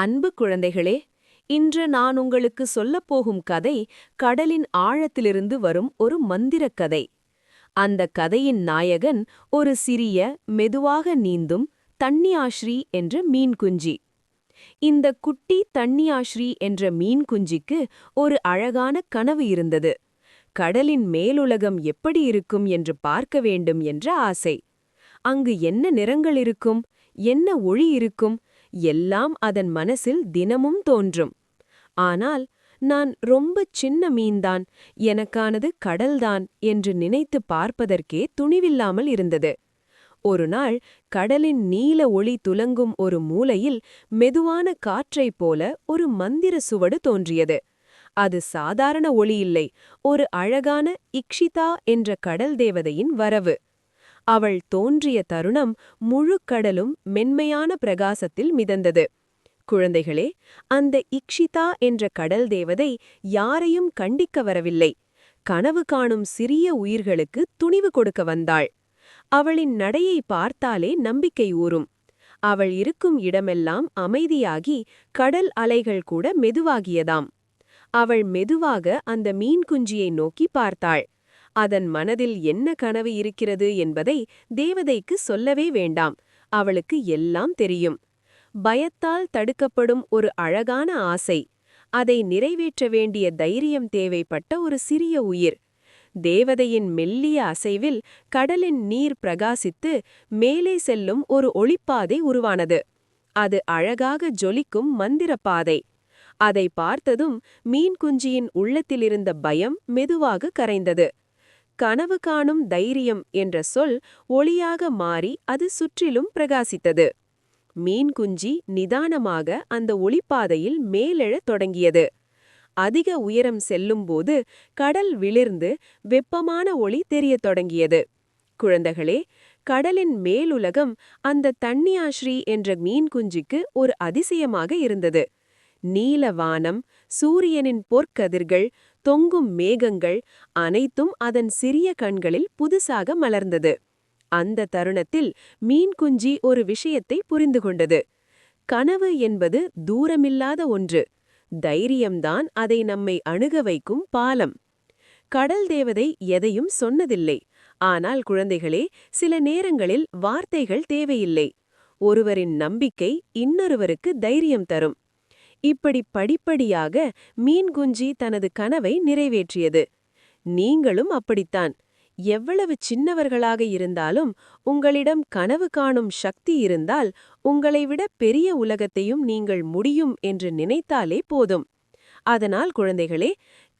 அன்பு குழந்தைகளே இன்று நான் உங்களுக்கு சொல்லப்போகும் கதை கடலின் ஆழத்திலிருந்து வரும் ஒரு மந்திரக் கதை. அந்த கதையின் நாயகன் ஒரு சிறிய மெதுவாக நீந்தும் தண்ணியாஸ்ரீ என்ற மீன்குஞ்சி. இந்த குட்டி தண்ணியாஸ்ரீ என்ற மீன்குஞ்சிக்கு ஒரு அழகான கனவு இருந்தது. கடலின் மேலுலகம் எப்படி இருக்கும் என்று பார்க்க வேண்டும் என்ற ஆசை. அங்கு என்ன நிறங்கள் இருக்கும் என்ன ஒளி இருக்கும் எல்லாம் அதன் மனசில் தினமும் தோன்றும். ஆனால் நான் ரொம்ப சின்ன மீன்தான் எனக்கானது கடல்தான் என்று நினைத்து பார்ப்பதற்கே துணிவில்லாமல் இருந்தது. ஒரு நாள் கடலின் நீல ஒளி துலங்கும் ஒரு மூலையில் மெதுவான காற்றைப் போல ஒரு மந்திர சுவடு தோன்றியது. அது சாதாரண ஒளி இல்லை ஒரு அழகான இக்ஷிதா என்ற கடல் தேவதையின் வரவு. அவள் தோன்றிய தருணம் முழு கடலும் மென்மையான பிரகாசத்தில் மிதந்தது. குழந்தைகளே அந்த இக்ஷிதா என்ற கடல் தேவதை யாரையும் கண்டிக்க வரவில்லை. கனவு காணும் சிறிய உயிர்களுக்கு துணிவு கொடுக்க வந்தாள். அவளின் நடையை பார்த்தாலே நம்பிக்கை ஊறும். அவள் இருக்கும் இடமெல்லாம் அமைதியாகி கடல் அலைகள் கூட மெதுவாகியதாம். அவள் மெதுவாக அந்த மீன் குஞ்சியை நோக்கி பார்த்தாள். அதன் மனதில் என்ன கனவு இருக்கிறது என்பதை தேவதைக்கு சொல்லவே வேண்டாம். அவளுக்கு எல்லாம் தெரியும். பயத்தால் தடுக்கப்படும் ஒரு அழகான ஆசை. அதை நிறைவேற்ற வேண்டிய தைரியம் தேவைப்பட்ட ஒரு சிறிய உயிர். தேவதையின் மெல்லிய அசைவில் கடலின் நீர் பிரகாசித்து மேலே செல்லும் ஒரு ஒளிப்பாதை உருவானது. அது அழகாக ஜொலிக்கும் மந்திரப்பாதை. அதை பார்த்ததும் மீன்குஞ்சியின் உள்ளத்திலிருந்த பயம் மெதுவாக கரைந்தது. கனவு காணும் தைரியம் என்ற சொல் ஒளியாக மாறி அது சுற்றிலும் பிரகாசித்தது. மீன் குஞ்சி நிதானமாக அந்த ஒளிப்பாதையில் மேலெழத் தொடங்கியது. அதிக உயரம் செல்லும்போது கடல் விளிர்ந்து வெப்பமான ஒளி தெரியத் தொடங்கியது. குழந்தைகளே கடலின் மேலுலகம் அந்த தண்ணியாஸ்ரீ என்ற மீன் குஞ்சிக்கு ஒரு அதிசயமாக இருந்தது. நீல வானம் சூரியனின் பொற்கதிர்கள் தொங்கும் மேகங்கள் அனைத்தும் அதன் சிறிய கண்களில் புதுசாக மலர்ந்தது. அந்த தருணத்தில் மீன்குஞ்சி ஒரு விஷயத்தை புரிந்து கொண்டது. கனவு என்பது தூரமில்லாத ஒன்று. தைரியம்தான் அதை நம்மை அணுக வைக்கும் பாலம். கடல் தேவதை எதையும் சொன்னதில்லை. ஆனால் குழந்தைகளே சில நேரங்களில் வார்த்தைகள் தேவையில்லை. ஒருவரின் நம்பிக்கை இன்னொருவருக்கு தைரியம் தரும். இப்படி படிப்படியாக மீன் குஞ்சி தனது கனவை நிறைவேற்றியது. நீங்களும் அப்படித்தான். எவ்வளவு சின்னவர்களாக இருந்தாலும் உங்களிடம் கனவு காணும் சக்தி இருந்தால் உங்களை விட பெரிய உலகத்தையும் நீங்கள் முடியும் என்று நினைத்தாலே போதும். அதனால் குழந்தைகளே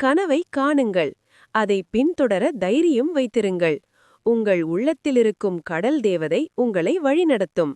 கனவை காணுங்கள். அதை பின்தொடர தைரியம் வைத்திருங்கள். உங்கள் உள்ளத்திலிருக்கும் கடல் தேவதை உங்களை வழிநடத்தும்.